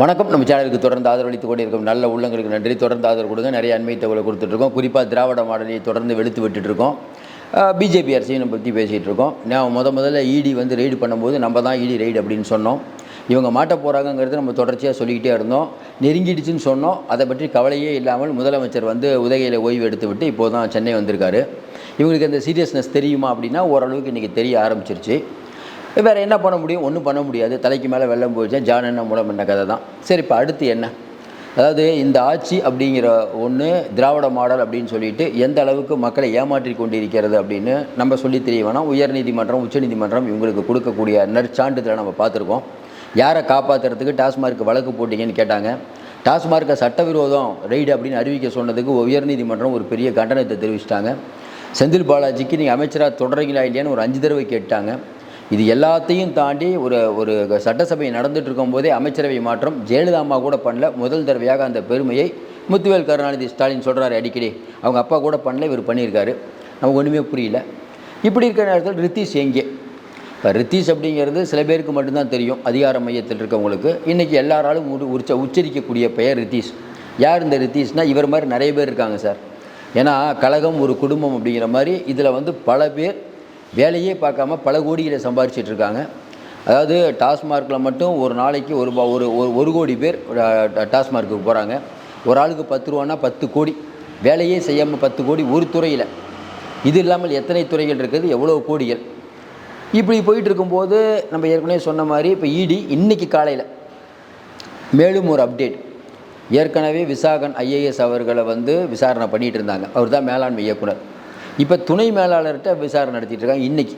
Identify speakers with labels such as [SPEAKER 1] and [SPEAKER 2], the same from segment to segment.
[SPEAKER 1] வணக்கம். நம்ம சேனலுக்கு தொடர்ந்து ஆதரவளித்து கொண்டிருக்கும் நல்ல உள்ளங்களுக்கு நன்றி. தொடர்ந்து ஆதரவு கொடுங்க. நிறைய அண்மை தகவலை கொடுத்துட்ருக்கோம். குறிப்பாக திராவிட மாடலை தொடர்ந்து வெளுத்து விட்டுட்ருக்கோம். பிஜேபி அரசியலை பற்றி பேசிகிட்டு இருக்கோம் நான் முத முதல்ல இடி வந்து ரெய்டு பண்ணும்போது நம்ம தான் இடி ரெய்டு அப்படின்னு சொன்னோம். இவங்க மாட்ட போகிறாங்கங்கிறது நம்ம தொடர்ச்சியாக சொல்லிக்கிட்டே இருந்தோம். நெருங்கிடுச்சுன்னு சொன்னோம். அதை பற்றி கவலையே இல்லாமல் முதலமைச்சர் வந்து உதகையில் ஓய்வு எடுத்து விட்டு இப்போ தான் சென்னை வந்திருக்காரு. இவங்களுக்கு அந்த சீரியஸ்னஸ் தெரியுமா அப்படின்னா ஓரளவுக்கு இன்றைக்கி தெரிய ஆரம்பிச்சிருச்சு. வேறு என்ன பண்ண முடியும்? ஒன்றும் பண்ண முடியாது. தலைக்கு மேலே வெள்ளம் போயிடுச்சேன் ஜான் என்ன மூலம் என்ன கதை தான். சரி இப்போ அடுத்து என்ன? அதாவது இந்த ஆட்சி அப்படிங்கிற ஒன்று திராவிட மாடல் அப்படின்னு சொல்லிட்டு எந்த அளவுக்கு மக்களை ஏமாற்றி கொண்டிருக்கிறது அப்படின்னு நம்ம சொல்லி தெரிய வேணாம். உயர்நீதிமன்றம் உச்சநீதிமன்றம் இவங்களுக்கு கொடுக்கக்கூடிய நற்சான்றிதழை நம்ம பார்த்துருக்கோம். யாரை காப்பாற்றுறதுக்கு டாஸ்மார்க் வழக்கு போட்டிங்கன்னு கேட்டாங்க. டாஸ்மார்க்கை சட்டவிரோதம் ரெய்டு அப்படின்னு அறிவிக்க சொன்னதுக்கு உயர்நீதிமன்றம் ஒரு பெரிய கண்டனத்தை தெரிவிச்சிட்டாங்க. செந்தில் பாலாஜிக்கு நீங்கள் அமைச்சராக தொடர்றீங்களா இல்லையான்னு ஒரு அஞ்சு தடவை கேட்டாங்க. இது எல்லாத்தையும் தாண்டி ஒரு ஒரு சட்டசபை நடந்துட்டு இருக்கும்போதே அமைச்சரவை மாற்றம் ஜெயலலிதா அம்மா கூட பண்ணல. முதல் தடவையாக அந்த பெருமையை முத்துவேல் கருணாநிதி ஸ்டாலின் சொல்கிறாரு அடிக்கடி. அவங்க அப்பா கூட பண்ணல இவர் பண்ணியிருக்காரு. நமக்கு ஒன்றுமே புரியல. இப்படி இருக்கிற நேரத்தில் ரித்தீஷ் எங்கே? இப்போ ரித்தீஷ் அப்படிங்கிறது சில பேருக்கு மட்டும்தான் தெரியும். அதிகார மையத்தில் இருக்கவங்களுக்கு. இன்றைக்கி எல்லாராலும் உச்ச உச்சரிக்கக்கூடிய பெயர் ரித்தீஷ். யார் இந்த ரித்தீஷ்னால் இவர் மாதிரி நிறைய பேர் இருக்காங்க சார். ஏன்னா கழகம் ஒரு குடும்பம் அப்படிங்கிற மாதிரி இதில் வந்து பல பேர் வேலையே பார்க்காம பல கோடிகளை சம்பாரிச்சிட்டு இருக்காங்க அதாவது டாஸ்மார்க்கில் மட்டும் ஒரு நாளைக்கு ஒரு ஒரு ஒரு- ஒரு கோடி பேர் டாஸ்மார்க்குக்கு போகிறாங்க ஒரு ஆளுக்கு பத்து ரூபான்னா பத்து கோடி. வேலையே செய்யாமல் பத்து கோடி ஒரு துறையில். இது இல்லாமல் எத்தனை துறைகள் இருக்குது? எவ்வளோ கோடிகள்? இப்படி போயிட்டு இருக்கும்போது நம்ம ஏற்கனவே சொன்ன மாதிரி இப்போ இடி இன்னைக்கு காலையில். மேலும் ஒரு அப்டேட். ஏற்கனவே விசாகன் ஐஏஎஸ் அவர்களை வந்து விசாரணை பண்ணிகிட்டு இருந்தாங்க அவர் தான் மேலாண்மை இயக்குனர். இப்போ துணை மேலாளர்கிட்ட விசாரணை நடத்திட்டு இருக்காங்க இன்னைக்கு.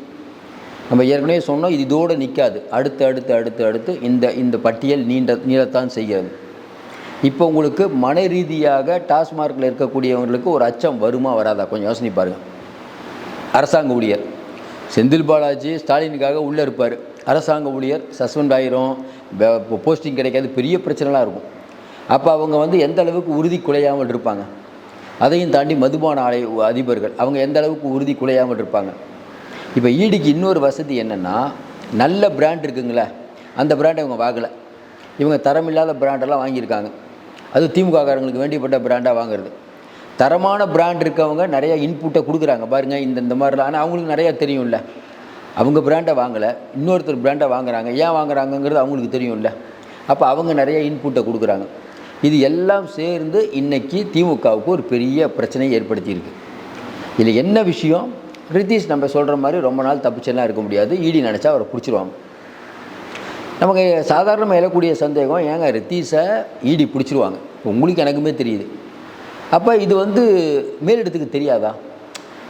[SPEAKER 1] நம்ம ஏற்கனவே சொன்னோம் இது இதோடு நிற்காது அடுத்து அடுத்து அடுத்து அடுத்து இந்த இந்த பட்டியல் நீண்ட நீளத்தான் செய்கிறது. இப்போ உங்களுக்கு மன ரீதியாக டாஸ்மார்க்கில் இருக்கக்கூடியவங்களுக்கு ஒரு அச்சம் வருமா வராதா? கொஞ்சம் யோசனை பாருங்கள் அரசாங்க ஊழியர். செந்தில் பாலாஜி ஸ்டாலினுக்காக உள்ளே இருப்பார். அரசாங்க ஊழியர் சஸ்பெண்ட் ஆயிரும் போஸ்டிங் கிடைக்காது பெரிய பிரச்சனைலாம் இருக்கும். அப்போ அவங்க வந்து எந்த அளவுக்கு உறுதி குலையாமல் இருப்பாங்க? அதையும் தாண்டி மதுபான ஆலை அதிபர்கள் அவங்க எந்த அளவுக்கு உறுதி குலையாமல் இருப்பாங்க? இப்போ ஈடிக்கு இன்னொரு வசதி என்னென்னா நல்ல பிராண்ட் இருக்குங்களே அந்த பிராண்டை இவங்க வாங்கலை. இவங்க தரமில்லாத பிராண்டெல்லாம் வாங்கியிருக்காங்க. அது திமுககாரங்களுக்கு வேண்டியப்பட்ட பிராண்டாக வாங்குறது. தரமான பிராண்ட் இருக்கவங்க நிறையா இன்புட்டை கொடுக்குறாங்க. பாருங்கள் இந்த இந்த மாதிரிலாம். ஆனால் அவங்களுக்கு நிறையா தெரியும்ல. அவங்க பிராண்டை வாங்கலை இன்னொருத்தர் பிராண்டை வாங்குறாங்க. ஏன் வாங்குறாங்கங்கிறது அவங்களுக்கு தெரியும்ல. அப்போ அவங்க நிறைய இன்புட்டை கொடுக்குறாங்க. இது எல்லாம் சேர்ந்து இன்னைக்கு திமுகவுக்கு ஒரு பெரிய பிரச்சனையை ஏற்படுத்தியிருக்கு. இதில் என்ன விஷயம்? ரித்தீஷ் நம்ம சொல்கிற மாதிரி ரொம்ப நாள் தப்பிச்செல்லாம் இருக்க முடியாது. ஈடி நினச்சா அவரை பிடிச்சிருவாங்க. நமக்கு சாதாரணமாக எழக்கூடிய சந்தேகம் ஏங்க ரித்தீஷை ஈடி பிடிச்சிருவாங்க? உங்களுக்கு எனக்குமே தெரியுது. அப்போ இது வந்து மேலிடத்துக்கு தெரியாதா?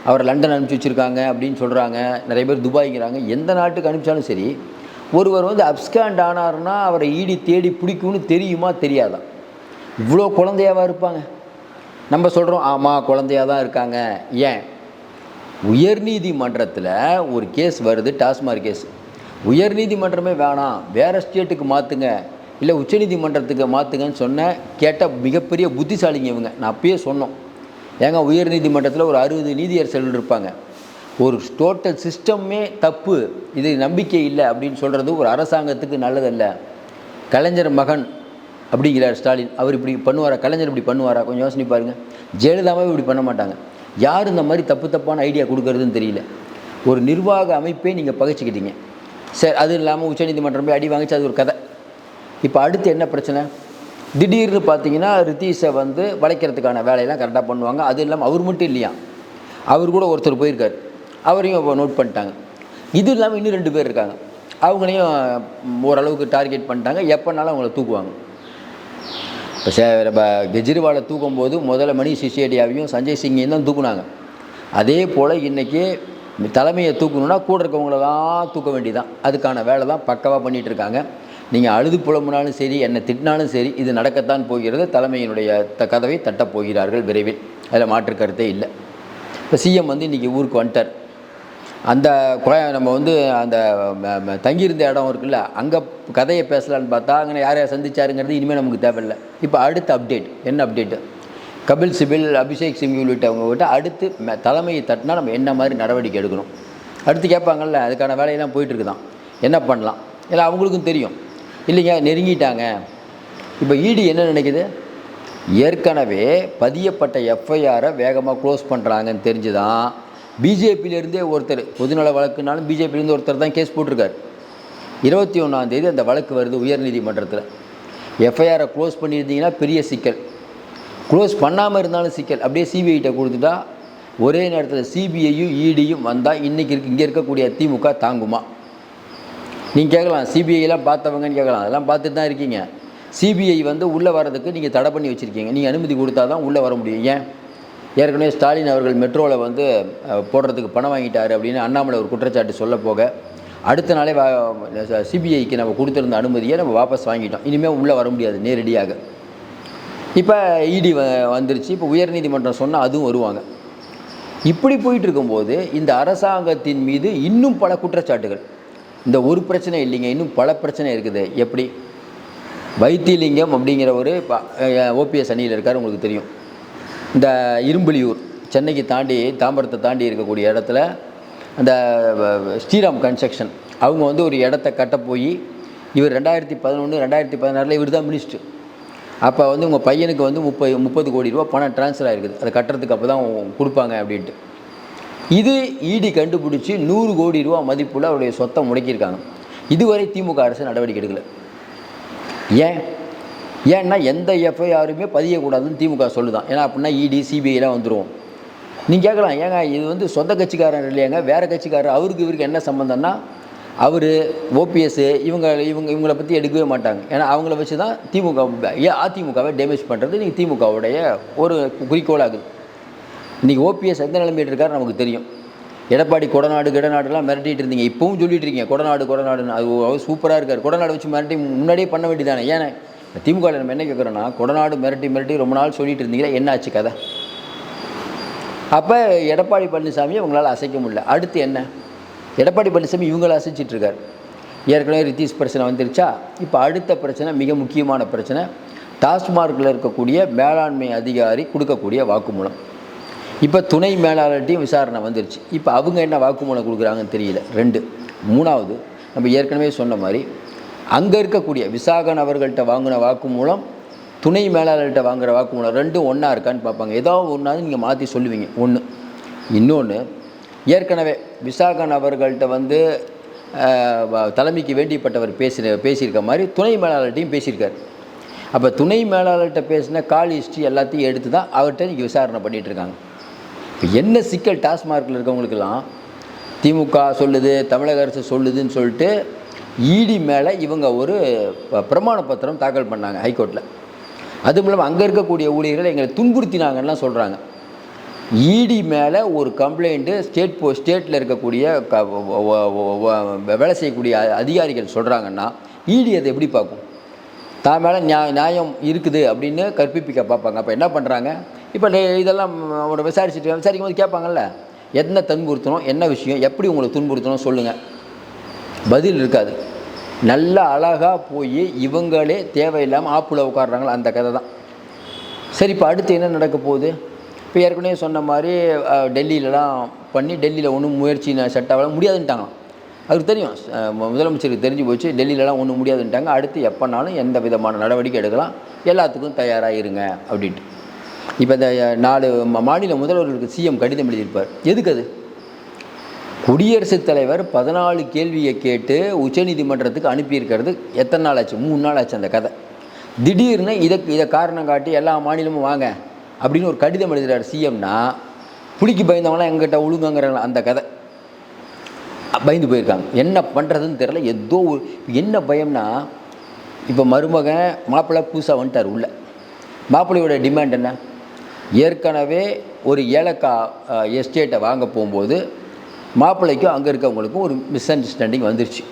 [SPEAKER 1] அவரை லண்டன் அனுப்பிச்சி வச்சுருக்காங்க அப்படின்னு சொல்கிறாங்க நிறைய பேர் துபாய்ங்கிறாங்க. எந்த நாட்டுக்கு அனுப்பிச்சாலும் சரி ஒருவர் வந்து அப்ஸ்காண்ட் ஆனார்னா அவரை ஈடி தேடி பிடிக்கும்னு தெரியுமா? தெரியாதான் இவ்வளோ குழந்தையாவாக இருப்பாங்க? நம்ம சொல்கிறோம் ஆமாம் குழந்தையாக தான் இருக்காங்க. ஏன்? உயர்நீதிமன்றத்தில் ஒரு கேஸ் வருது டாஸ்மாக் கேஸ். உயர்நீதிமன்றமே வேணாம் வேறு ஸ்டேட்டுக்கு மாற்றுங்க இல்லை உச்சநீதிமன்றத்துக்கு மாற்றுங்கன்னு சொன்ன கேட்டால் மிகப்பெரிய புத்திசாலிங்க இவங்க. நான் அப்பயே சொன்னோம். ஏங்க உயர்நீதிமன்றத்தில் ஒரு அறுபது நீதியரசர்கள் இருப்பாங்க. ஒரு டோட்டல் சிஸ்டமே தப்பு இது நம்பிக்கை இல்லை அப்படின்னு சொல்கிறது ஒரு அரசாங்கத்துக்கு நல்லதல்ல. கலைஞர் மகன் அப்படிங்கிறார் ஸ்டாலின். அவர் இப்படி பண்ணுவாரா? கலைஞர் இப்படி பண்ணுவாரா? கொஞ்சம் யோசனை பாருங்கள் ஜெயலலிதாவே இப்படி பண்ண மாட்டாங்க. யார் இந்த மாதிரி தப்பு தப்பான ஐடியா கொடுக்கறதுன்னு தெரியல. ஒரு நிர்வாக அமைப்பே நீங்கள் பகைச்சிக்கிட்டீங்க. சரி அது இல்லாமல் உச்சநீதிமன்றம் போய் அடி வாங்கிச்சு அது ஒரு கதை. இப்போ அடுத்து என்ன பிரச்சனை? திடீர்னு பார்த்தீங்கன்னா ரித்தீஷை வந்து வளைக்கிறதுக்கான வேலையெல்லாம் கரெக்டாக பண்ணுவாங்க. அது இல்லாமல் அவர் மட்டும் இல்லையா? அவர் கூட ஒருத்தர் போயிருக்கார். அவரையும் இப்போ நோட் பண்ணிட்டாங்க. இது இல்லாமல் இன்னும் ரெண்டு பேர் இருக்காங்க. அவங்களையும் ஓரளவுக்கு டார்கெட் பண்ணிட்டாங்க. எப்போனாலும் அவங்கள தூக்குவாங்க. இப்போ சே நம்ம கெஜ்ரிவாலை தூக்கும்போது முதல்ல மணி சிசோடியாவையும் சஞ்சய் சிங்கையும் தான் தூக்குனாங்க. அதே போல் இன்றைக்கி தலைமையை தூக்கணுன்னா கூட இருக்கவங்களெல்லாம் தூக்க வேண்டியதான் அதுக்கான வேலை தான் பக்கவாக பண்ணிகிட்டு இருக்காங்க. நீங்கள் அழுது புலம்புனாலும் சரி என்னை திட்டினாலும் சரி இது நடக்கத்தான் போகிறது. தலைமையினுடைய த கதவை தட்டப் போகிறார்கள் விரைவில். அதில் மாற்று கருத்தே இல்லை. இப்போ சிஎம் வந்து இன்றைக்கி ஊருக்கு வந்துட்டார். அந்த கோய நம்ம வந்து அந்த தங்கியிருந்த இடம் இருக்குல்ல அங்கே கதையை பேசலான்னு பார்த்தா அங்கே யார் யார் சந்திச்சாருங்கிறது இனிமேல் நமக்கு தேவையில்லை. இப்போ அடுத்த அப்டேட் என்ன அப்டேட்டு கபில் சிபில் அபிஷேக் சிங் உள்ளிட்டவங்க கிட்ட அடுத்து தலைமையை தட்டினா நம்ம என்ன மாதிரி நடவடிக்கை எடுக்கணும்? அடுத்து கேட்பாங்கல்ல அதுக்கான வேலையெல்லாம் போயிட்டுருக்கு தான் என்ன பண்ணலாம்? இல்லை அவங்களுக்கும் தெரியும். இல்லைங்க நெருங்கிட்டாங்க. இப்போ இடி என்ன நினைக்குது? ஏற்கனவே பதியப்பட்ட எஃப்ஐஆரை வேகமாக க்ளோஸ் பண்ணுறாங்கன்னு தெரிஞ்சு தான் பிஜேபியிலேருந்தே ஒருத்தர் பொதுநல வழக்குனாலும் பிஜேபியிலேருந்து ஒருத்தர் தான் கேஸ் போட்டிருக்காரு. இருபத்தி ஒன்றாந்தேதி அந்த வழக்கு வருது உயர்நீதிமன்றத்தில். எஃப்ஐஆரை க்ளோஸ் பண்ணியிருந்தீங்கன்னா பெரிய சிக்கல். க்ளோஸ் பண்ணாமல் இருந்தாலும் சிக்கல். அப்படியே சிபிஐட்ட கொடுத்துட்டா ஒரே நேரத்தில் சிபிஐயும் இடியும் வந்தால் இன்றைக்கி இருக்கு இங்கே இருக்கக்கூடிய திமுக தாங்குமா? நீங்கள் கேட்கலாம். சிபிஐலாம் பார்த்தவங்கன்னு கேட்கலாம். அதெல்லாம் பார்த்துட்டு தான் இருக்கீங்க. சிபிஐ வந்து உள்ளே வர்றதுக்கு நீங்கள் தடை பண்ணி வச்சுருக்கீங்க. நீங்கள் அனுமதி கொடுத்தா தான் உள்ளே வர முடியும். ஏன்? ஏற்கனவே ஸ்டாலின் அவர்கள் மெட்ரோவில் வந்து போடுறதுக்கு பணம் வாங்கிட்டார் அப்படின்னு அண்ணாமலை ஒரு குற்றச்சாட்டு சொல்ல போக அடுத்த நாளே சிபிஐக்கு நம்ம கொடுத்துருந்த அனுமதியை நம்ம வாபஸ் வாங்கிட்டோம். இனிமேல் உள்ளே வர முடியாது நேரடியாக. இப்போ இடி வ வந்துருச்சு. இப்போ உயர்நீதிமன்றம் சொன்னால் அதுவும் வருவாங்க. இப்படி போயிட்டு இருக்கும்போது இந்த அரசாங்கத்தின் மீது இன்னும் பல குற்றச்சாட்டுகள். இந்த ஒரு பிரச்சனை இல்லைங்க இன்னும் பல பிரச்சனை இருக்குது. எப்படி? வைத்தியலிங்கம் அப்படிங்கிற ஒரு ஓபிஎஸ் அணியில் இருக்கார் உங்களுக்கு தெரியும். இந்த இரும்புலியூர் சென்னைக்கு தாண்டி தாம்பரத்தை தாண்டி இருக்கக்கூடிய இடத்துல அந்த வ- ஸ்ரீராம் கன்ஸ்ட்ரக்ஷன் அவங்க வந்து ஒரு இடத்த கட்ட போய் இவர் ரெண்டாயிரத்தி பதினொன்று ரெண்டாயிரத்தி பதினாறில் இவர் தான் மினிஸ்டர். அப்போ வந்து உங்கள் பையனுக்கு வந்து முப்பது முப்பது கோடி ரூபா பணம் ட்ரான்ஸ்ஃபர் ஆகிருக்குது அதை கட்டுறதுக்கு அப்போ தான் கொடுப்பாங்க அப்படின்ட்டு. இது இடி கண்டுபிடிச்சி நூறு கோடி ரூபா மதிப்புள்ள அவருடைய சொத்தை முடக்கியிருக்காங்க. இதுவரை திமுக அரசு நடவடிக்கை எடுக்கலை. ஏன்? ஏன்னா எந்த எஃப்ஐஆருமே பதியக்கூடாதுன்னு திமுக சொல்லுதான். ஏன்னா அப்படின்னா இடி சிபிஐலாம் வந்துடும் நீங்கள் கேட்கலாம் ஏங்க இது வந்து சொந்த கட்சிக்காரர் இல்லையாங்க? வேறு கட்சிக்காரர் அவருக்கு இவருக்கு என்ன சம்மந்தம்னா அவர் ஓபிஎஸ் இவங்க இவங்க இவங்கள பற்றி எடுக்கவே மாட்டாங்க. ஏன்னா அவங்கள வச்சு தான் திமுக ஏன் அதிமுகவை டேமேஜ் பண்ணுறது நீங்கள் திமுகவுடைய ஒரு குறிக்கோளாகுது. இன்றைக்கி ஓபிஎஸ் எந்த நிலைமையில் இருக்காரு நமக்கு தெரியும். எடப்பாடி கொடநாடு கிடநாடுலாம் மிரட்டிட்டு இருந்தீங்க. இப்பவும் சொல்லிட்டு இருக்கீங்க கொடநாடு கொடநாடுன்னு. அது சூப்பராக இருக்கார். கொடநாடு வச்சு மிரட்டி முன்னாடியே பண்ண வேண்டியதானே ஏன்னா திமுக நம்ம என்ன கேட்குறோன்னா கொடநாடு மிரட்டி மிரட்டி ரொம்ப நாள் சொல்லிட்டு இருந்தீங்களா என்ன ஆச்சு கதை? அப்போ எடப்பாடி பழனிசாமி உங்களால் அசைக்க முடியல. அடுத்து என்ன? எடப்பாடி பழனிசாமி இவங்களை அசைச்சிட்டு இருக்கார். ஏற்கனவே ரித்தீஷ் பிரச்சனை வந்துருச்சா? இப்போ அடுத்த பிரச்சனை மிக முக்கியமான பிரச்சனை டாஸ்மார்க்கில் இருக்கக்கூடிய மேலாண்மை அதிகாரி கொடுக்கக்கூடிய வாக்குமூலம். இப்போ துணை மேலாளர்கிட்டையும் விசாரணை வந்துருச்சு. இப்போ அவங்க என்ன வாக்குமூலம் கொடுக்குறாங்கன்னு தெரியல. ரெண்டு. மூணாவது நம்ம ஏற்கனவே சொன்ன மாதிரி அங்கே இருக்கக்கூடிய விசாகன் அவர்கள்ட்ட வாங்கின வாக்குமூலம் துணை மேலாளர்கிட்ட வாங்கிற வாக்கு மூலம் ரெண்டும் ஒன்றா இருக்கான்னு பார்ப்பாங்க. ஏதோ ஒன்றாவது நீங்கள் மாற்றி சொல்லுவீங்க. ஒன்று இன்னொன்று ஏற்கனவே விசாகன் அவர்கள்ட்ட வந்து வ- தலைமைக்கு வேண்டியப்பட்டவர் பேசி பேசியிருக்க மாதிரி துணை மேலாளர்கிட்டையும் பேசியிருக்காரு. அப்போ துணை மேலாளர்கிட்ட பேசின கால் ஹிஸ்ட்ரி எல்லாத்தையும் எடுத்து தான் அவர்கிட்ட இன்றைக்கி விசாரணை பண்ணிகிட்டு இருக்காங்க இப்போ என்ன சிக்கல் டாஸ்மார்க்கில் இருக்கவங்களுக்கெல்லாம்? திமுக சொல்லுது தமிழக அரசு சொல்லுதுன்னு சொல்லிட்டு இடி மேலே இவங்க ஒரு ப- பிரமாண பத்திரம் தாக்கல் பண்ணாங்க ஹைகோர்ட்டில் அதுவும் இல்லாமல் அங்கே இருக்கக்கூடிய ஊழியர்கள் எங்களை துன்புறுத்தினாங்கன்னா சொல்கிறாங்க இடி மேலே ஒரு கம்ப்ளைண்ட்டு ஸ்டேட் போ ஸ்டேட்டில் இருக்கக்கூடிய க வேலை செய்யக்கூடிய அதிகாரிகள் சொல்கிறாங்கன்னா இடி அதை எப்படி பார்க்கும்? தான் மேலே நியா நியாயம் இருக்குது அப்படின்னு கற்பிப்பிக்க பார்ப்பாங்க. அப்போ என்ன பண்ணுறாங்க இப்போ இதெல்லாம் அவரை விசாரிச்சுட்டு விசாரிக்கும் போது கேட்பாங்கல்ல என்ன துன்புறுத்தணும் என்ன விஷயம் எப்படி உங்களுக்கு துன்புறுத்தணும் சொல்லுங்கள் பதில் இருக்காது. நல்ல அழகாக போய் இவங்களே தேவையில்லாமல் ஆப்பில் உட்காடுறாங்களா அந்த கதை தான். சரி இப்போ அடுத்து என்ன நடக்க போகுது? இப்போ ஏற்கனவே சொன்ன மாதிரி டெல்லியிலலாம் பண்ணி டெல்லியில் ஒன்றும் முயற்சி செட் ஆகலாம் முடியாதுன்ட்டாங்களாம். அவருக்கு தெரியும் முதலமைச்சருக்கு தெரிஞ்சு போச்சு டெல்லியிலலாம் ஒன்றும் முடியாதுன்ட்டாங்க. அடுத்து எப்போனாலும் எந்த விதமான நடவடிக்கை எடுக்கலாம். எல்லாத்துக்கும் தயாராக இருங்க அப்படின்ட்டு. இப்போ இந்த நாலு மாநில முதல்வர்களுக்கு சிஎம் கடிதம் எழுதியிருப்பார். எதுக்கு அது? குடியரசுத் தலைவர் பதினாலு கேள்வியை கேட்டு உச்சநீதிமன்றத்துக்கு அனுப்பியிருக்கிறது. எத்தனை நாள் ஆச்சு மூணு நாள் ஆச்சு அந்த கதை. திடீர்னு இதை இதை காரணம் காட்டி எல்லா மாநிலமும் வாங்க அப்படின்னு ஒரு கடிதம் எழுதுகிறார் சிஎம்னா புளிக்கு பயந்தவங்களாம் எங்கிட்ட உழுங்குங்கிறாங்களா அந்த கதை. பயந்து போயிருக்காங்க. என்ன பண்ணுறதுன்னு தெரில ஏதோ ஒரு என்ன பயம்னா இப்போ மருமகன் மாப்பிள்ளை புதுசாக வந்துட்டார் உள்ளே. மாப்பிள்ளையோட டிமாண்ட் என்ன? ஏற்கனவே ஒரு ஏலக்காய் எஸ்டேட்டை வாங்க போகும்போது மாப்பிள்ளைக்கும் அங்கே இருக்கவங்களுக்கும் ஒரு மிஸ் அண்டர்ஸ்டாண்டிங் வந்துருச்சு.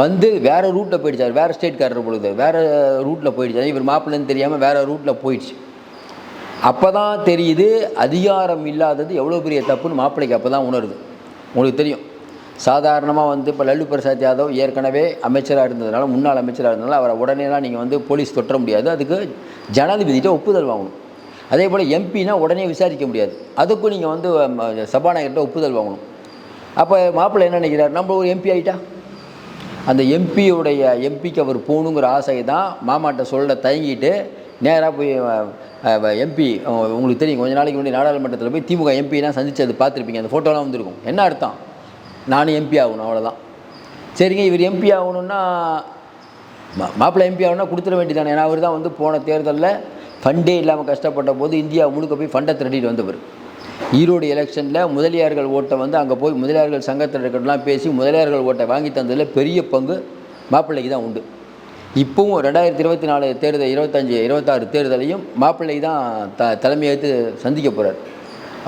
[SPEAKER 1] வந்து வேறு ரூட்டில் போயிடுச்சார் வேறு ஸ்டேட்காரர் பொழுது. வேறு ரூட்டில் போயிடுச்சார். இவர் மாப்பிள்ளைன்னு தெரியாமல் வேறு ரூட்டில் போயிடுச்சு. அப்போ தான் தெரியுது அதிகாரம் இல்லாதது எவ்வளோ பெரிய தப்புன்னு மாப்பிள்ளைக்கு அப்போ தான் உணருது. உங்களுக்கு தெரியும். சாதாரணமாக வந்து இப்போ லல்லு பிரசாத் யாதவ் ஏற்கனவே அமைச்சராக இருந்ததுனால முன்னாள் அமைச்சராக இருந்ததுனால அவரை உடனேலாம் நீங்கள் வந்து போலீஸ் தொற்ற முடியாது. அதுக்கு ஜனாதிபதிகிட்ட ஒப்புதல் வாங்கணும். அதே போல் எம்பினா உடனே விசாரிக்க முடியாது. அதுக்கும் நீங்கள் வந்து சபாநாயகர்கிட்ட ஒப்புதல் வாங்கணும். அப்போ மாப்பிள்ளை என்ன நினைக்கிறார்? நம்ம ஒரு எம்பி ஆகிட்டா அந்த எம்பியோடைய எம்பிக்கு அவர் போகணுங்கிற ஆசை தான் மாமாட்ட சொல்ல தயங்கிட்டு நேராக போய் எம்பி உங்களுக்கு தெரியும் கொஞ்ச நாளைக்கு முன்னாடி நாடாளுமன்றத்தில் போய் திமுக எம்பிலாம் சந்தித்து அது பார்த்துருப்பீங்க. அந்த ஃபோட்டோலாம் வந்திருக்கும். என்ன அர்த்தம்? நானும் எம்பி ஆகணும் அவ்வளோதான் சரிங்க இவர் எம்பி ஆகணும்னா மா மாப்பிள்ளை எம்பி ஆகணும்னா கொடுத்துட வேண்டியதானே ஏன்னா அவர் தான் வந்து போன தேர்தலில் ஃபண்டே இல்லாமல் கஷ்டப்பட்ட போது இந்தியா முழுக்க போய் ஃபண்டை திரட்டிட்டு வந்தவர். ஈரோடு எலெக்ஷனில் முதலியார்கள் ஓட்டை வந்து அங்கே போய் முதலியார்கள் சங்கத்தினர்கள்லாம் பேசி முதலியார்கள் ஓட்டை வாங்கி தந்ததில் பெரிய பங்கு மாப்பிள்ளைக்கு தான் உண்டு. இப்போவும் ரெண்டாயிரத்தி இருபத்தி நாலு தேர்தல் இருபத்தஞ்சி இருபத்தாறு தேர்தலையும் மாப்பிள்ளை தான் த தலைமையேற்று சந்திக்க போகிறார்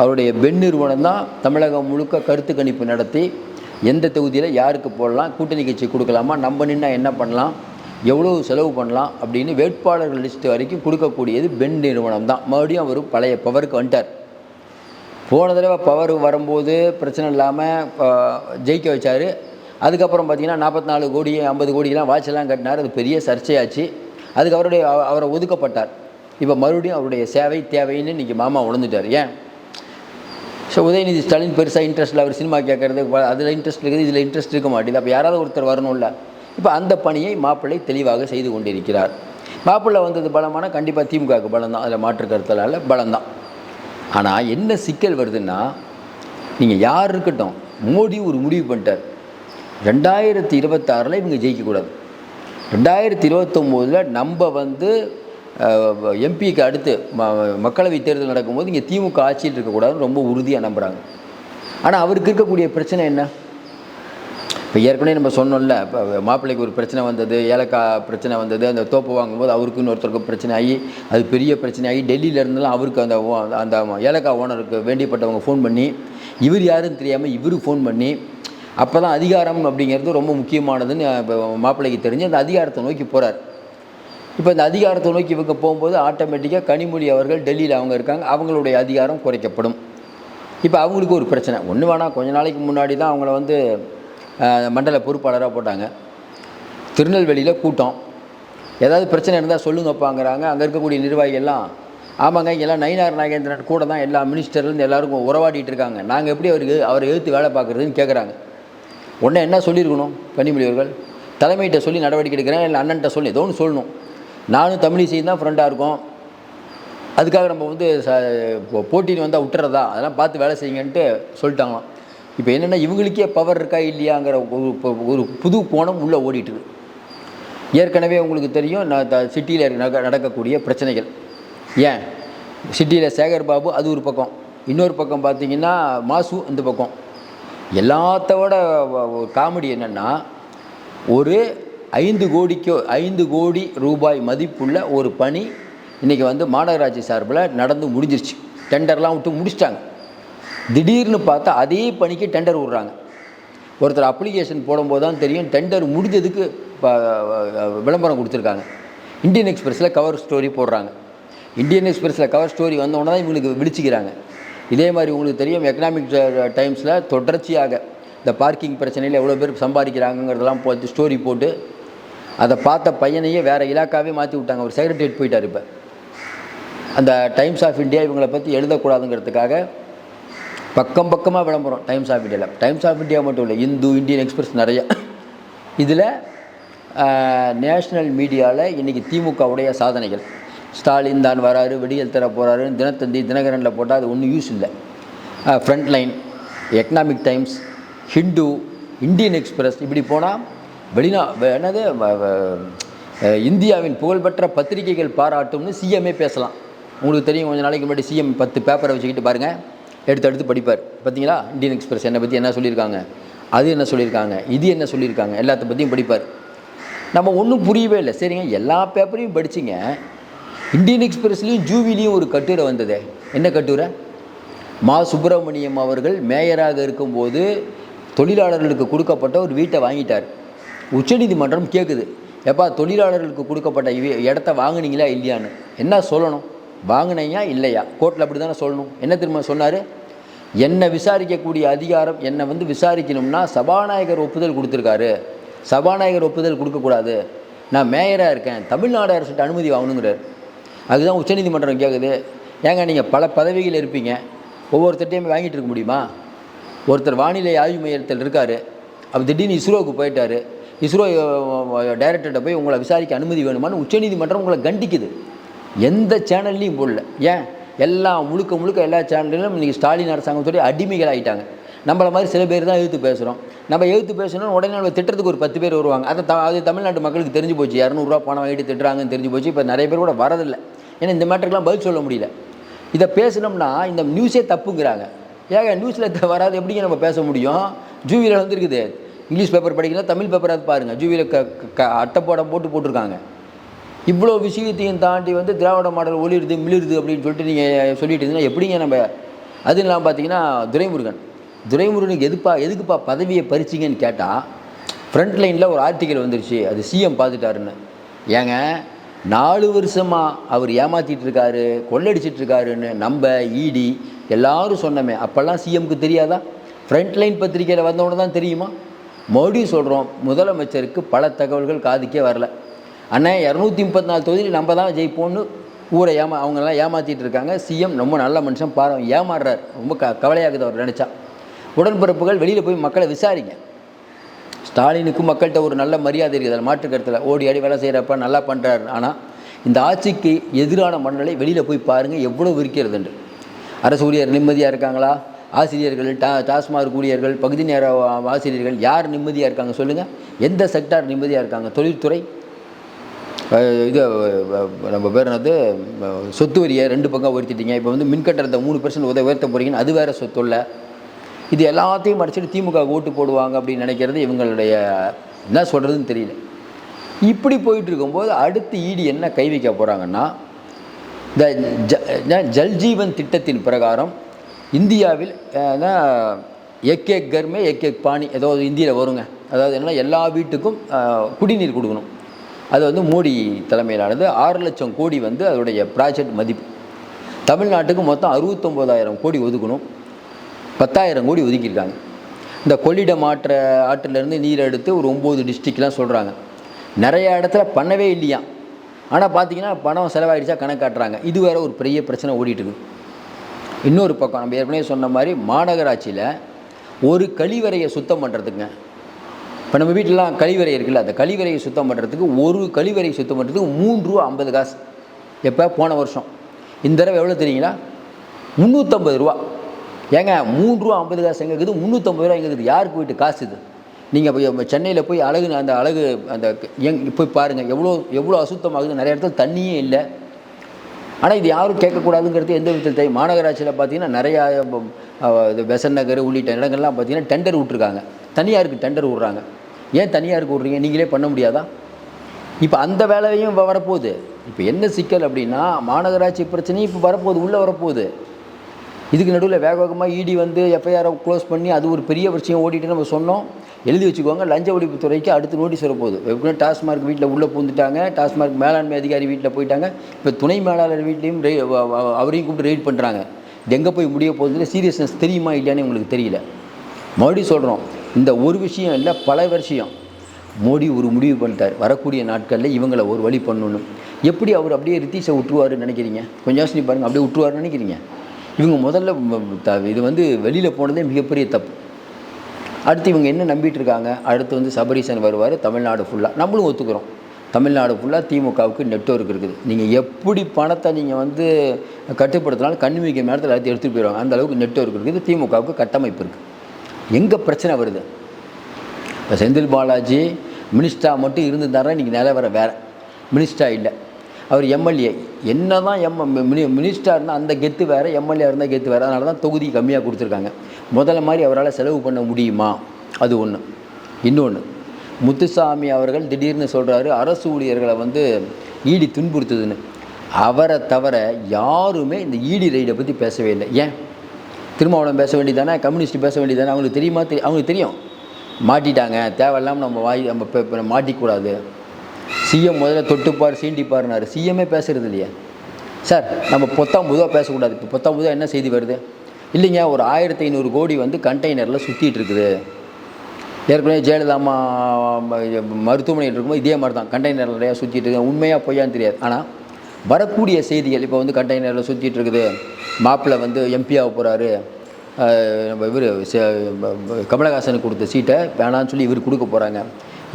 [SPEAKER 1] அவருடைய பெண் நிறுவனம் தான் தமிழகம் முழுக்க கருத்து கணிப்பு நடத்தி எந்த தொகுதியில் யாருக்கு போடலாம் கூட்டணி கட்சி கொடுக்கலாமா நம்ம நின்னா என்ன பண்ணலாம் எவ்வளோ செலவு பண்ணலாம் அப்படின்னு வேட்பாளர்கள் லிஸ்ட்டு வரைக்கும் கொடுக்கக்கூடியது பெண் நிறுவனம் தான். மறுபடியும் அவர் பழைய பவருக்கு வந்துட்டார். போன தடவை பவர் வரும்போது பிரச்சனை இல்லாமல் ஜெயிக்க வச்சார். அதுக்கப்புறம் பார்த்திங்கன்னா நாற்பத்தி நாலு கோடி ஐம்பது கோடிலாம் வாட்செல்லாம் கட்டினார். அது பெரிய சர்ச்சையாச்சு. அதுக்கு அவருடைய அவரை ஒதுக்கப்பட்டார். இப்போ மறுபடியும் அவருடைய சேவை தேவைன்னு இன்றைக்கி மாமா உணர்ந்துட்டார். ஏன்? ஸோ உதயநிதி ஸ்டாலின் பெருசாக இன்ட்ரெஸ்ட்டில் அவர் சினிமா கேட்குறது அதில் இன்ட்ரெஸ்ட் இருக்குது இதில் இன்ட்ரெஸ்ட் இருக்க மாட்டேங்குது. அப்போ யாராவது ஒருத்தர் வரணும்ல. இப்போ அந்த பணியை மாப்பிள்ளை தெளிவாக செய்து கொண்டிருக்கிறார். மாப்பிள்ளை வந்தது பலமான கண்டிப்பாக திமுகவுக்கு பலம் தான் அதில் மாற்று கருத்தலால் பலம் தான் ஆனால் என்ன சிக்கல் வருதுன்னா நீங்கள் யார் இருக்கட்டும் மோடி ஒரு முடிவு பண்ணிட்டார். ரெண்டாயிரத்தி இருபத்தாறில் இவங்க ஜெயிக்கக்கூடாது. ரெண்டாயிரத்தி இருபத்தொம்போதில் நம்ம வந்து எம்பிக்கு அடுத்து ம மக்களவை தேர்தல் நடக்கும்போது இங்கே திமுக ஆட்சியில் இருக்கக்கூடாதுன்னு ரொம்ப உறுதியாக நம்புகிறாங்க ஆனால் அவருக்கு இருக்கக்கூடிய பிரச்சனை என்ன? இப்போ ஏற்கனவே நம்ம சொன்னோம்ல இப்போ மாப்பிள்ளைக்கு ஒரு பிரச்சனை வந்தது ஏலக்காய் பிரச்சனை வந்தது அந்த தோப்பு வாங்கும்போது அவருக்கு இன்னொருத்தருக்கு பிரச்சனை ஆகி அது பெரிய பிரச்சனை ஆகி டெல்லியில அவருக்கு அந்த ஓ- அந்த ஏலக்காய் ஓனருக்கு வேண்டியப்பட்டவங்க ஃபோன் பண்ணி இவர் யாருன்னு தெரியாமல் இவருக்கு ஃபோன் பண்ணி அப்போ தான் அதிகாரம் அப்படிங்கிறது ரொம்ப முக்கியமானதுன்னு இப்போ மாப்பிள்ளைக்கு தெரிஞ்சு அந்த அதிகாரத்தை நோக்கி போகிறார் இப்போ இந்த அதிகாரத்தை நோக்கி இவங்க போகும்போது ஆட்டோமேட்டிக்காக கனிமொழி அவர்கள் டெல்லியில் அவங்க இருக்காங்க அவங்களுடைய அதிகாரம் குறைக்கப்படும். இப்போ அவங்களுக்கு ஒரு பிரச்சனை ஒன்று வேணாம் கொஞ்ச நாளைக்கு முன்னாடி தான் அவங்கள வந்து மண்டல பொறுப்பாளராக போட்டாங்க. திருநெல்வேலியில் கூட்டம். ஏதாவது பிரச்சனை இருந்தால் சொல்லுங்கப்பாங்கிறாங்க அங்கே இருக்கக்கூடிய நிர்வாகிகள்லாம் ஆமாங்க எல்லாம் நயினார் நாகேந்திரன் கூட தான் எல்லா மினிஸ்டர்லேருந்து எல்லாருக்கும் உறவாடிட்டு இருக்காங்க. நாங்கள் எப்படி அவருக்கு அவரை எழுத்து வேலை பார்க்குறதுன்னு கேட்குறாங்க உடனே என்ன சொல்லியிருக்கணும் கனிமொழி அவர்கள்? தலைமையிட்ட சொல்லி நடவடிக்கை எடுக்கிறேன் இல்லை அண்ணன்ட்ட சொல்லி ஏதோ ஒன்று சொல்லணும். நானும் தமிழிசையும் தான் ஃப்ரெண்டாக இருக்கோம். அதுக்காக நம்ம வந்து ச போட்டின்னு வந்தால் விட்டுறதா அதெல்லாம் பார்த்து வேலை செய்யுங்கன்ட்டு சொல்லிட்டாங்களாம். இப்போ என்னென்னா இவங்களுக்கே பவர் இருக்கா இல்லையாங்கிற ஒரு ஒரு புது கோணம் உள்ளே ஓடிட்டுருக்கு ஏற்கனவே உங்களுக்கு தெரியும் நான் சிட்டியில் நடக்கக்கூடிய பிரச்சனைகள். ஏன்? சிட்டியில் சேகர் பாபு அது ஒரு பக்கம். இன்னொரு பக்கம் பார்த்தீங்கன்னா மாசு இந்த பக்கம். எல்லாத்தோட காமெடி என்னென்னா ஒரு ஐந்து கோடிக்கோ ஐந்து கோடி ரூபாய் மதிப்புள்ள ஒரு பணி இன்றைக்கி வந்து மாநகராட்சி சார்பில் நடந்து முடிஞ்சிருச்சு. டெண்டர்லாம் விட்டு முடிச்சிட்டாங்க. திடீர்னு பார்த்தா அதே பணிக்கு டெண்டர் விடுறாங்க. ஒருத்தர் அப்ளிகேஷன் போடும்போது தான் தெரியும் டெண்டர் முடிஞ்சதுக்கு விளம்பரம் கொடுத்துருக்காங்க. இந்தியன் எக்ஸ்பிரஸில் கவர் ஸ்டோரி போடுறாங்க. இந்தியன் எக்ஸ்பிரஸில் கவர் ஸ்டோரி வந்தோடனே தான் இவங்களுக்கு விழிச்சிக்கிறாங்க. இதே மாதிரி உங்களுக்கு தெரியும் எக்கனாமிக் டைம்ஸில் தொடர்ச்சியாக இந்த பார்க்கிங் பிரச்சனையில் எவ்வளோ பேர் சம்பாதிக்கிறாங்கங்கிறதெல்லாம் போட்டு ஸ்டோரி போட்டு அதை பார்த்த பையனையே வேறு இலாக்காவே மாற்றி விட்டாங்க. ஒரு செக்ரட்டரியேட் போயிட்டார் இப்போ. அந்த டைம்ஸ் ஆஃப் இந்தியா இவங்களை பற்றி எழுதக்கூடாதுங்கிறதுக்காக பக்கம் பக்கமாக விளம்பரம். டைம்ஸ் ஆஃப் இந்தியாவில் டைம்ஸ் ஆஃப் இந்தியா மட்டும் இல்லை இந்து இந்தியன் எக்ஸ்பிரஸ் நிறைய. இதில் நேஷ்னல் மீடியாவில் இன்றைக்கி திமுகவுடைய சாதனைகள். ஸ்டாலின் தான் வராரு வெடியல் தர போகிறாரு தினத்தந்தி தினகரனில் போட்டால் அது ஒன்றும் யூஸ் இல்லை. Frontline Economic Times Hindu Indian Express இப்படி போனால் வெளிநா என்னது இந்தியாவின் புகழ்பெற்ற பத்திரிகைகள் பாராட்டும்னு சிஎம்ஏ பேசலாம். உங்களுக்கு தெரியும் கொஞ்சம் நாளைக்கு முன்னாடி சிஎம் பத்து பேப்பரை வச்சுக்கிட்டு பாருங்கள் எடுத்து எடுத்து படிப்பார். பார்த்தீங்களா? இந்தியன் எக்ஸ்பிரஸ் என்னை பற்றி என்ன சொல்லியிருக்காங்க? அது என்ன சொல்லியிருக்காங்க? இது என்ன சொல்லியிருக்காங்க? எல்லாத்த பற்றியும் படிப்பார். நம்ம ஒன்றும் புரியவே இல்லை. சரிங்க எல்லா பேப்பரையும் படிச்சிங்க. இந்தியன் எக்ஸ்பிரஸ்லேயும் ஜூவிலையும் ஒரு கட்டுரை வந்தது. என்ன கட்டுரை? மா சுப்பிரமணியம் அவர்கள் மேயராக இருக்கும்போது தொழிலாளர்களுக்கு கொடுக்கப்பட்ட ஒரு வீட்டை வாங்கிட்டார். உச்சநீதிமன்றம் கேட்குது எப்பா தொழிலாளர்களுக்கு கொடுக்கப்பட்ட இடத்த வாங்குனீங்களா இல்லையான்னு. என்ன சொல்லணும்? வாங்கினீங்க இல்லையா? கோர்ட்டில் அப்படி தானே சொல்லணும். என்ன திரும்ப சொன்னார்? என்னை விசாரிக்கக்கூடிய அதிகாரம் என்னை வந்து விசாரிக்கணும்னா சபாநாயகர் ஒப்புதல் கொடுத்துருக்காரு. சபாநாயகர் ஒப்புதல் கொடுக்கக்கூடாது. நான் மேயராக இருக்கேன். தமிழ்நாடு அரசுகிட்ட அனுமதி வாங்கணுங்கிறார். அதுதான் உச்சநீதிமன்றம் கேட்குது ஏங்க நீங்கள் பல பதவிகள் இருப்பீங்க. ஒவ்வொருத்தட்டையும் வாங்கிட்டு இருக்க முடியுமா? ஒருத்தர் வானிலை ஆய்வு மையத்தில் இருக்கார். அப்போ திடீர்னு இஸ்ரோவுக்கு போயிட்டார். இஸ்ரோ டைரக்டர்கிட்ட போய் உங்களை விசாரிக்க அனுமதி வேணுமான்னு உச்சநீதிமன்றம் உங்களை கண்டிக்குது. எந்த சேனல்லையும் போடல. ஏன்? எல்லாம் முழுக்க முழுக்க எல்லா சேனல்களும் இன்றைக்கி ஸ்டாலின் அரசாங்கத்துடைய அடிமைகள் ஆகிட்டாங்க நம்மள மாதிரி சில பேர் தான் எழுத்து பேசுகிறோம் நம்ம எழுத்து பேசணும் உடனே நம்ம திட்டத்துக்கு ஒரு பத்து பேர் வருவாங்க. அதை த அது தமிழ்நாட்டு மக்களுக்கு தெரிஞ்சு போச்சு. இரநூறுவா பணம் வாங்கிட்டு திட்டுறாங்கன்னு தெரிஞ்சு போச்சு. இப்போ நிறைய பேர் கூட வரதில்லை. ஏன்னா இந்த மேட்டருக்குலாம் பதில் சொல்ல முடியல. இதை பேசினோம்னா இந்த நியூஸே தப்புங்கிறாங்க. ஏங்க நியூஸில் வராது. எப்படிங்க நம்ம பேச முடியும்? ஜூவியில் வந்துருக்குது. இங்கிலீஷ் பேப்பர் படிக்கலாம் தமிழ் பேப்பராக பாருங்கள் ஜூவியில் க அட்டை போட போட்டு போட்டிருக்காங்க. இவ்வளோ விஷயத்தையும் தாண்டி வந்து திராவிட மாடல் ஒளிருது மிளிருது அப்படின்னு சொல்லிட்டு நீங்கள் சொல்லிட்டு இருந்தீங்கன்னா எப்படிங்க நம்ம அது இல்லாமல் பார்த்தீங்கன்னா துரைமுருகன். துரைமுருகனுக்கு எதுப்பா எதுக்குப்பா பதவியை பறிச்சிங்கன்னு கேட்டால் ஃப்ரண்ட் லைனில் ஒரு ஆர்டிக்கல் வந்துருச்சு. அது சிஎம் பார்த்துட்டாருன்னு. ஏங்க நாலு வருஷமாக அவர் ஏமாற்றிட்டு இருக்காரு கொள்ளடிச்சிட்டு இருக்காருன்னு நம்ம இடி எல்லாரும் சொன்னோமே. அப்போல்லாம் சிஎம்க்கு தெரியாதா? ஃப்ரண்ட் லைன் பத்திரிக்கையில் வந்தவொடனே தான் தெரியுமா? மறுபடியும் சொல்கிறோம் முதலமைச்சருக்கு பல தகவல்கள் காதுக்கே வரல. அண்ணன் இரநூத்தி முப்பத்தி நாலு தொகுதியில் நம்ம தான் ஜெயிப்போம்னு ஊரை ஏமா அவங்கெல்லாம் ஏமாற்றிட்டு இருக்காங்க. சிஎம் ரொம்ப நல்ல மனுஷன். பாரு ஏமாறுறார். ரொம்ப க கவலையாகுது அவர் நினச்சா உடன்பிறப்புகள் வெளியில் போய் மக்களை விசாரிங்க. ஸ்டாலினுக்கும் மக்கள்கிட்ட ஒரு நல்ல மரியாதை இருக்குது. அதில் மாற்று கருத்தில். ஓடி ஆடி வேலை செய்கிறப்ப நல்லா பண்ணுறாரு ஆனால் இந்த ஆட்சிக்கு எதிரான மனநிலை வெளியில் போய் பாருங்கள் எவ்வளோ இருக்கிறதுண்டு. அரசு ஊழியர் நிம்மதியாக இருக்காங்களா? ஆசிரியர்கள் டா டாஸ்மார்க் ஊழியர்கள் பகுதி நேர ஆசிரியர்கள் யார் நிம்மதியாக இருக்காங்க சொல்லுங்கள் எந்த செக்டார் நிம்மதியாக இருக்காங்க? தொழில்துறை இது நம்ம பேர் என்னது? சொத்து வரியை ரெண்டு பக்கம் உயர்த்திட்டீங்க. இப்போ வந்து மின்கட்டணத்தை மூணு பர்சன்ட் உதவி உயர்த்த போகிறீங்கன்னு அது வேறு சொத்து இது எல்லாத்தையும் அடிச்சுட்டு திமுக ஓட்டு போடுவாங்க அப்படின்னு நினைக்கிறது இவங்களுடைய என்ன சொல்கிறதுன்னு தெரியல. இப்படி போயிட்டு இருக்கும்போது அடுத்து ஈடி என்ன கை வைக்க போகிறாங்கன்னா இந்த ஜல்ஜீவன் திட்டத்தின் பிரகாரம் இந்தியாவில் எக் எக் கர்மே எக் எக் பாணி ஏதோ இந்தியில் வருங்க. அதாவது என்ன எல்லா வீட்டுக்கும் குடிநீர் கொடுக்கணும். அது வந்து மோடி தலைமையிலானது ஆறு லட்சம் கோடி வந்து அதோடைய ப்ராஜெக்ட் மதிப்பு. தமிழ்நாட்டுக்கு மொத்தம் அறுபத்தொம்போதாயிரம் கோடி ஒதுக்கணும். பத்தாயிரம் கோடி ஒதுக்கியிருக்காங்க. இந்த கொள்ளிடம் ஆற்ற ஆற்றிலேருந்து நீர் எடுத்து ஒரு ஒம்பது டிஸ்ட்ரிக்ட்லாம் சொல்கிறாங்க நிறைய இடத்துல பண்ணவே இல்லையா ஆனால் பார்த்தீங்கன்னா பணம் செலவாயிடுச்சா கணக்காட்டுறாங்க இது வேறு ஒரு பெரிய பிரச்சனை ஓடிட்டு இருக்கு இன்னொரு பக்கம் நம்ம ஏற்கனவே சொன்ன மாதிரி மாநகராட்சியில் ஒரு கழிவறையை சுத்தம் பண்ணுறதுங்க இப்போ நம்ம வீட்டிலலாம் கழிவறை இருக்குல்ல அந்த கழிவறையை சுத்தம் பண்ணுறதுக்கு ஒரு கழிவறையை சுத்தம் பண்ணுறதுக்கு மூன்று ரூபா ஐம்பது காசு. எப்போ? போன வருஷம். இந்த தடவை எவ்வளோ தெரியுங்களா? முந்நூற்றம்பது ரூபா. ஏங்க மூன்று ரூபா ஐம்பது காசு எங்கே இருக்குது? முந்நூற்றம்பது ரூபா எங்கே இருக்குது? யாருக்கு போயிட்டு காசு இது? நீங்கள் போய் சென்னையில் போய் அழகு அந்த அழகு அந்த எங் போய் பாருங்கள் எவ்வளோ எவ்வளோ அசுத்தமாகுது. நிறைய இடத்துல தண்ணியே இல்லை. ஆனால் இது யாரும் கேட்கக்கூடாதுங்கிறது எந்த விதத்தில் தெரியும்? மாநகராட்சியில் பார்த்தீங்கன்னா நிறையா இது பெசன் நகர் உள்ளிட்ட இடங்கள்லாம் பார்த்தீங்கன்னா டெண்டர் விட்ருக்காங்க தனியாருக்கு டெண்டர் விட்றாங்க. ஏன் தனியாருக்கு விட்றீங்க? நீங்களே பண்ண முடியாதா? இப்போ அந்த வேலையும் இப்போ வரப்போகுது. இப்போ என்ன சிக்கல் அப்படின்னா மாநகராட்சி பிரச்சனையும் இப்போ வரப்போகுது உள்ளே வரப்போகுது. இதுக்கு நடுவில் வேக வேகமாக இடி வந்து எஃப்ஐஆரை க்ளோஸ் பண்ணி அது ஒரு பெரிய விஷயம் ஓடிட்டு நம்ம சொன்னோம். எழுதி வச்சுக்கோங்க லஞ்ச ஒழிப்புத்துறைக்கு அடுத்து நோட்டீஸ் வரப்போகுது. எப்படின்னா டாஸ்மார்க் வீட்டில் உள்ளே பூந்துட்டாங்க டாஸ்மார்க் மேலாண்மை அதிகாரி வீட்டில் போயிட்டாங்க. இப்போ துணை மேலாளர் வீட்லேயும் ரெய் அவரையும் கூப்பிட்டு ரெய்ட் பண்ணுறாங்க எங்கே போய் முடிய போகுதுன்னு சீரியஸ்னஸ் தெரியுமா இல்லையான்னு உங்களுக்கு தெரியல. மறுபடியும் சொல்கிறோம் இந்த ஒரு விஷயம் இல்லை பல விஷயம். மோடி ஒரு முடிவு பண்ணிட்டார். வரக்கூடிய நாட்களில் இவங்களை ஒரு வழி பண்ணணும். எப்படி அவர் அப்படியே ரித்தீஷை விட்டுருவாருன்னு நினைக்கிறீங்க? கொஞ்சம் யோசனை பாருங்கள் அப்படியே விட்டுருவாருன்னு நினைக்கிறீங்க? இவங்க முதல்ல த- இது வந்து வெளியில் போனதே மிகப்பெரிய தப்பு. அடுத்து இவங்க என்ன நம்பிட்டு இருக்காங்க? அடுத்து வந்து சபரீசன் வருவார் தமிழ்நாடு ஃபுல்லாக நம்மளும் ஒத்துக்கிறோம். தமிழ்நாடு ஃபுல்லாக திமுகவுக்கு நெட்வொர்க் இருக்குது. நீங்கள் எப்படி பணத்தை நீங்கள் வந்து கட்டுப்படுத்தினாலும் கண்ணு மேடத்தில் நேரத்தில் எல்லாத்தையும் எடுத்துகிட்டு போயிடுவாங்க. அந்த அளவுக்கு நெட்வொர்க் இருக்குது. திமுகவுக்கு கட்டமைப்பு இருக்குது எங்கே பிரச்சனை வருது? இப்போ செந்தில் பாலாஜி மினிஸ்டா மட்டும் இருந்திருந்தாரா இன்றைக்கி நிலவரம் வேறு மினிஸ்டா இல்லை. அவர் எம்எல்ஏ என்ன தான் எம் மினி மினிஸ்டா இருந்தால் அந்த கெத்து வேறு எம்எல்ஏ இருந்தால் கெத்து வேறு. அதனால தான் தொகுதி கம்மியாக கொடுத்துருக்காங்க. முதல்ல மாதிரி அவரால் செலவு பண்ண முடியுமா? அது ஒன்று இன்னொன்று முத்துசாமி அவர்கள் திடீர்னு சொல்கிறாரு அரசு ஊழியர்களை வந்து ஈடி துன்புறுத்துதுன்னு. அவரை தவிர யாருமே இந்த ஈடி ரைடை பற்றி பேசவே இல்லை. ஏன்? திருமாவளம் பேச வேண்டியதானே கம்யூனிஸ்ட் பேச வேண்டியதானே அவங்களுக்கு தெரியுமா? தெரி அவங்களுக்கு தெரியும். மாட்டிட்டாங்க. தேவையில்லாமல் நம்ம வாய் நம்ம இப்போ மாட்டிக்கூடாது. சிஎம் முதல்ல தொட்டுப்பார் சீண்டிப்பார்னாரு சிஎம்மே பேசுறது இல்லையா. சார் நம்ம பொத்தாம் புதுவாக பேசக்கூடாது. இப்போ பொத்தாம் புதுவாக என்ன செய்தி வருது? இல்லைங்க ஒரு ஆயிரத்தி ஐநூறு கோடி வந்து கண்டெய்னரில் சுற்றிட்டு இருக்குது. ஏற்கனவே ஜெயலலிதா அம்மா மருத்துவமனையில் இருக்கும்போது இதே மாதிரி தான். கண்டெய்னர் நிறையா சுற்றிட்டு இருக்கு. உண்மையாக பொய்யான்னு தெரியாது. ஆனால் வரக்கூடிய செய்திகள் இப்போ வந்து கண்டெய்னரில் சுற்றிட்டு இருக்குது. மாப்பிள்ளை வந்து எம்பியாக போகிறாரு நம்ம இவர் கமலஹாசனுக்கு கொடுத்த சீட்டை வேணான்னு சொல்லி இவர் கொடுக்க போகிறாங்க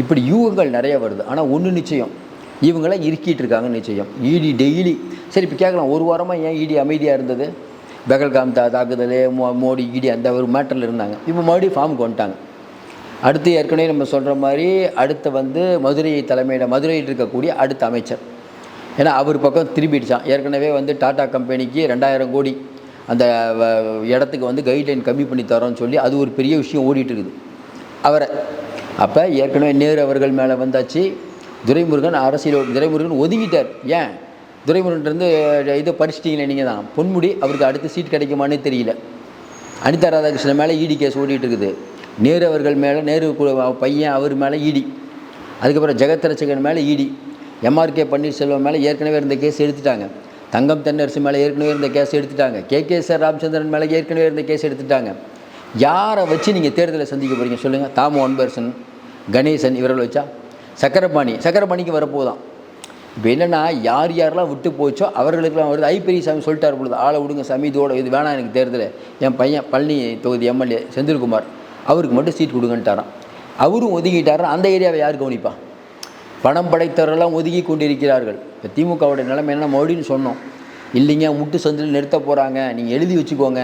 [SPEAKER 1] இப்படி யூகங்கள் நிறைய வருது. ஆனால் ஒன்று நிச்சயம். இவங்களாம் இறுக்கிட்டு இருக்காங்க நிச்சயம். இடி டெய்லி சரி இப்போ கேட்கலாம். ஒரு வாரமாக ஏன் இடி அமைதியாக இருந்தது? பெகல்காம் தா தாக்குதல் மோ மோடி இடி அந்த ஒரு மேட்டரில் இருந்தாங்க. இப்போ மறுபடியும் ஃபார்முக்கு வந்துட்டாங்க அடுத்து ஏற்கனவே நம்ம சொல்கிற மாதிரி அடுத்து வந்து மதுரை தலைமையிட மதுரையில் இருக்கக்கூடிய அடுத்த அமைச்சர். ஏன்னா அவர் பக்கம் திரும்பிடுச்சான். ஏற்கனவே வந்து டாடா கம்பெனிக்கு ரெண்டாயிரம் கோடி அந்த வ- இடத்துக்கு வந்து கைட்லைன் கம்மி பண்ணி தரோன்னு சொல்லி அது ஒரு பெரிய விஷயம் ஓடிட்டு இருக்குது அவரை அப்போ ஏற்கனவே நேரு அவர்கள் மேலே வந்தாச்சு. துரைமுருகன் அரசியல் துரைமுருகன் ஒதுங்கிட்டார். ஏன்? துரைமுருகன்லேருந்து இதை பறிச்சிட்டிங்களே நீங்கள் தான். பொன்முடி அவருக்கு அடுத்து சீட் கிடைக்குமானே தெரியல. அனிதா ராதாகிருஷ்ணன் மேலே இடி கேஸ் ஓடிட்டு இருக்குது நேரு அவர்கள் மேலே நேரு பையன் அவர் மேலே இடி அதுக்கப்புறம் ஜெகத் ரட்சகன் மேலே இடி எம்ஆர்கே பன்னீர்செல்வம் மேலே ஏற்கனவே இருந்த கேஸ் எடுத்துட்டாங்க. தங்கம் தென்னரசு மேலே ஏற்கனவே இருந்த கேஸ் எடுத்துட்டாங்க. கே. கே. சார் ராமச்சந்திரன் மேலே ஏற்கனவே இருந்த கேஸ் எடுத்துட்டாங்க. யாரை வச்சு நீங்கள் தேர்தலை சந்திக்க போகிறீங்க சொல்லுங்கள் தாமு அன்பரசன் கணேசன் இவர்கள் வச்சா? சக்கரபாணி. சக்கரபாணிக்கு வரப்போதான் இப்போ என்னென்னா யார் யாரெல்லாம் விட்டு போச்சோ அவர்களுக்கெல்லாம் வருது. ஐ பெரியசாமி சொல்லிட்டார் பொழுது ஆளை விடுங்க சாமி இதோட இது வேணாம் எனக்கு தேர்தல். என் பையன் பழனி தொகுதி எம்எல்ஏ செந்தில்குமார். அவருக்கு மட்டும் சீட் கொடுங்கன்ட்டாரான் அவரும் ஒதுங்கிட்டாரான் அந்த ஏரியாவை யார் கவனிப்பா? பணம் படைத்தவரெல்லாம் ஒதுக்கி கொண்டிருக்கிறார்கள். இப்போ திமுகவுடைய நிலைமை என்ன மறுபடியும் சொன்னோம். இல்லைங்க முட்டு சந்தில் நிறுத்த போகிறாங்க நீங்கள் எழுதி வச்சுக்கோங்க.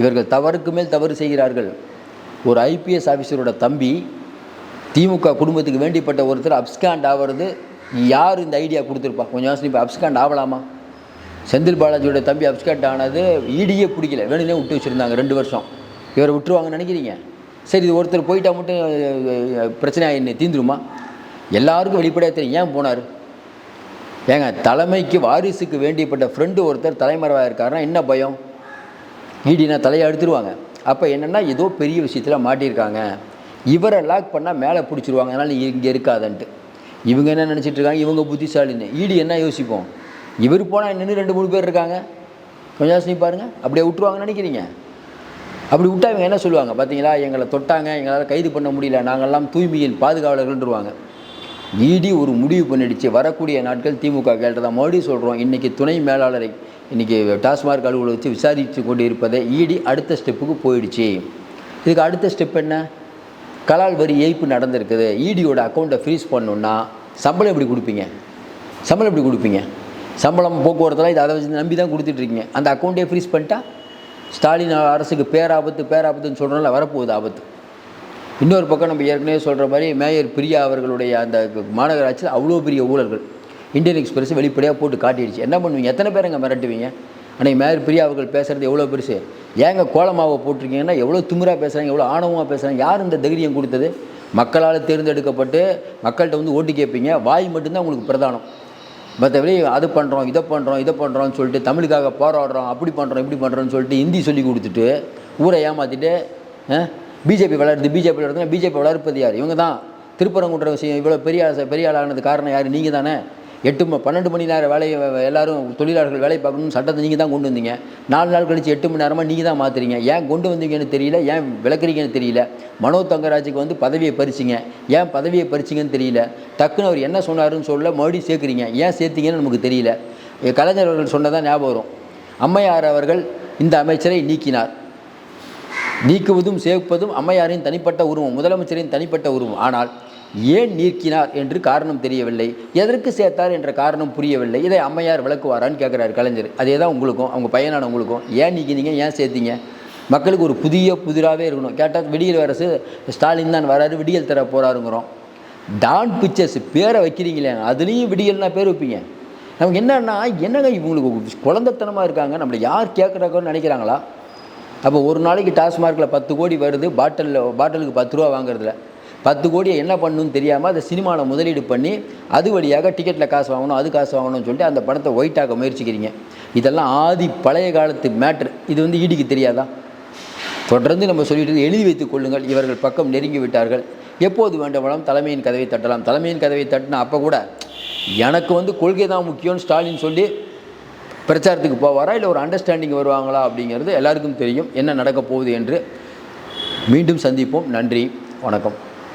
[SPEAKER 1] இவர்கள் தவறுக்கு மேல் தவறு செய்கிறார்கள். ஒரு ஐபிஎஸ் ஆஃபீஸரோட தம்பி திமுக குடும்பத்துக்கு வேண்டிப்பட்ட ஒருத்தர் அப்ஸ்காண்ட் ஆகிறது யார் இந்த ஐடியா கொடுத்துருப்பா? கொஞ்சம் யோசனை இப்போ அப்ஸ்காண்ட் ஆகலாமா செந்தில் பாலாஜியோட தம்பி அப்ஸ்காண்ட் ஆனது ஈடியே பிடிக்கல. வேணும்னே விட்டு வச்சுருந்தாங்க ரெண்டு வருஷம். இவரை விட்டுருவாங்கன்னு நினைக்கிறீங்க? சரி இது ஒருத்தர் போயிட்டா மட்டும் பிரச்சனை ஆகி தீந்துருமா? எல்லாருக்கும் வெளிப்படையாக தெரியும். ஏன் போனார்? ஏங்க தலைமைக்கு வாரிசுக்கு வேண்டியப்பட்ட ஃப்ரெண்டு ஒருத்தர் தலைமறைவாக இருக்காருன்னா என்ன பயம்? ஈடினா தலையை எடுத்துருவாங்க அப்போ என்னென்னா ஏதோ பெரிய விஷயத்தில் மாட்டியிருக்காங்க. இவரை லாக் பண்ணால் மேலே பிடிச்சிருவாங்க. அதனால் இங்கே இருக்காதன்ட்டு. இவங்க என்ன நினச்சிட்டு இருக்காங்க? இவங்க புத்திசாலின்னு. ஈடி என்ன யோசிப்போம்? இவர் போனால் நின்று ரெண்டு மூணு பேர் இருக்காங்க. கொஞ்சம் யோசனை பாருங்கள் அப்படியே விட்டுருவாங்கன்னு நினைக்கிறீங்க. அப்படி விட்டா இவங்க என்ன சொல்லுவாங்க? பார்த்தீங்களா எங்களை தொட்டாங்க. எங்களால் கைது பண்ண முடியல. நாங்கள்லாம் தூய்மையின் பாதுகாவலர்கள்ன்றுவாங்க. இடி ஒரு முடிவு பண்ணிடுச்சு. வரக்கூடிய நாட்கள் திமுக கேட்டதா மறுபடியும் சொல்கிறோம் இன்றைக்கி துணை மேலாளரை இன்றைக்கி டாஸ்மார்க் அலுவலகம் வச்சு விசாரித்து கொண்டு இருப்பதை இடி அடுத்த ஸ்டெப்புக்கு போயிடுச்சு. இதுக்கு அடுத்த ஸ்டெப் என்ன? கலால் வரி ஏய்ப்பு நடந்திருக்குது. இடியோட அக்கௌண்ட்டை ஃப்ரீஸ் பண்ணணுன்னா சம்பளம் எப்படி கொடுப்பீங்க? சம்பளம் எப்படி கொடுப்பீங்க? சம்பளம் போக்குவரத்துலாம் இதை அதை வச்சு நம்பி தான் கொடுத்துட்ருக்கீங்க. அந்த அக்கௌண்ட்டே ஃப்ரீஸ் பண்ணிட்டா ஸ்டாலின் அரசுக்கு பேராபத்து பேராபத்துன்னு சொல்கிறனால வரப்போகுது ஆபத்து. இன்னொரு பக்கம் நம்ம ஏற்கனவே சொல்கிற மாதிரி மேயர் பிரியா அவர்களுடைய அந்த மாநகராட்சியில் அவ்வளோ பெரிய ஊழல்கள். இந்தியன் எக்ஸ்பிரஸ் வெளிப்படையாக போட்டு காட்டிடுச்சு. என்ன பண்ணுவீங்க? எத்தனை பேர் அங்கே மிரட்டுவீங்க? அன்றைக்கி மேயர் பிரியா அவர்கள் பேசுகிறது எவ்வளோ பெருசு? ஏங்க கோலமாவை போட்டிருக்கீங்கன்னா எவ்வளோ திமிரா பேசுகிறாங்க எவ்வளோ ஆணவமாக பேசுகிறாங்க யார் இந்த தைரியம் கொடுத்தது? மக்களால் தேர்ந்தெடுக்கப்பட்டு மக்கள்கிட்ட வந்து ஓட்டு கேட்பீங்க. வாய் மட்டும்தான் உங்களுக்கு பிரதானம். மற்றபடி அது பண்ணுறோம் இதை பண்ணுறோம் இதை பண்ணுறோம்னு சொல்லிட்டு தமிழுக்காக போராடுறோம் அப்படி பண்ணுறோம் இப்படி பண்ணுறோம்னு சொல்லிட்டு ஹிந்தி சொல்லி கொடுத்துட்டு ஊரை ஏமாற்றிட்டு பிஜேபி வளருது பிஜேபி வளருதுன்னா பிஜேபி வளர்ப்பது யார்? இவங்க தான் திருப்பரங்குன்ற விஷயம் இவ்வளோ பெரிய பெரிய ஆளானது காரணம் யார்? நீங்கள் தானே எட்டு பன்னெண்டு மணி நேரம் வேலையை எல்லாரும் தொழிலாளர்கள் வேலை பார்க்கணும்னு சட்டத்தை நீங்கள் தான் கொண்டு வந்தீங்க. நாலு நாள் கழித்து எட்டு மணி நேரமாக நீங்கள் தான் மாற்றுறீங்க ஏன் கொண்டு வந்தீங்கன்னு தெரியல ஏன் விளக்குறீங்கன்னு தெரியல? மனோ தங்கராஜுக்கு வந்து பதவியை பறிச்சிங்க. ஏன் பதவியை பறிச்சிங்கன்னு தெரியல? டக்குன்னு அவர் என்ன சொன்னாருன்னு சொல்ல மறுபடியும் சேர்க்குறீங்க. ஏன் சேர்த்தீங்கன்னு நமக்கு தெரியல. கலைஞர் அவர்கள் சொன்னதான் ஞாபகம் வரும். அம்மையார் அவர்கள் இந்த அமைச்சரை நீக்கினார். நீக்குவதும் சேர்ப்பதும் அம்மையாரின் தனிப்பட்ட உருவம் முதலமைச்சரின் தனிப்பட்ட உருவம். ஆனால் ஏன் நீக்கினார் என்று காரணம் தெரியவில்லை? எதற்கு சேர்த்தார் என்ற காரணம் புரியவில்லை. இதை அம்மையார் விளக்குவாரான்னு கேட்குறாரு கலைஞர். அதே தான் உங்களுக்கும் அவங்க பையனான உங்களுக்கும் ஏன் நீக்கினீங்க? ஏன் சேர்த்தீங்க? மக்களுக்கு ஒரு புதிய புதிராகவே இருக்கணும். கேட்டால் விடியல் அரசு ஸ்டாலின் தான் வராரு விடியல் தர போகிறாருங்கிறோம் டான் பிக்சர்ஸ் பேரை வைக்கிறீங்களே அதுலேயும் விடியல்னா பேர் வைப்பீங்க. நமக்கு என்னன்னா என்னங்க இவங்களுக்கு குழந்தைத்தனமாக இருக்காங்க? நம்மளை யார் கேட்குறாங்கன்னு நினைக்கிறாங்களா? அப்போ ஒரு நாளைக்கு டாஸ்மார்க்கில் பத்து கோடி வருது பாட்டிலில் பாட்டிலுக்கு பத்து ரூபா வாங்குறதுல. பத்து கோடியை என்ன பண்ணணும்னு தெரியாமல் அதை சினிமாவில் முதலீடு பண்ணி அது வழியாக டிக்கெட்டில் காசு வாங்கணும் அது காசு வாங்கணும்னு சொல்லிட்டு அந்த படத்தை ஒயிட்டாக்க முயற்சிக்கிறீங்க. இதெல்லாம் ஆதி பழைய காலத்து மேட்ரு இது வந்து ஈடிக்கு தெரியாதா? தொடர்ந்து நம்ம சொல்லிட்டு எழுதி வைத்துக் கொள்ளுங்கள். இவர்கள் பக்கம் நெருங்கி விட்டார்கள். எப்போது வேண்டுமானாலும் தலைமையின் கதவை தட்டலாம். தலைமையின் கதவை தட்டினா அப்போ கூட எனக்கு வந்து கொள்கை தான் முக்கியம்னு ஸ்டாலின் சொல்லி பிரச்சாரத்துக்கு போவாரா இல்லை ஒரு அண்டர்ஸ்டாண்டிங் வருவாங்களா அப்படிங்கிறது எல்லாருக்கும் தெரியும். என்ன நடக்கப் போகுது என்று மீண்டும் சந்திப்போம். நன்றி. வணக்கம்.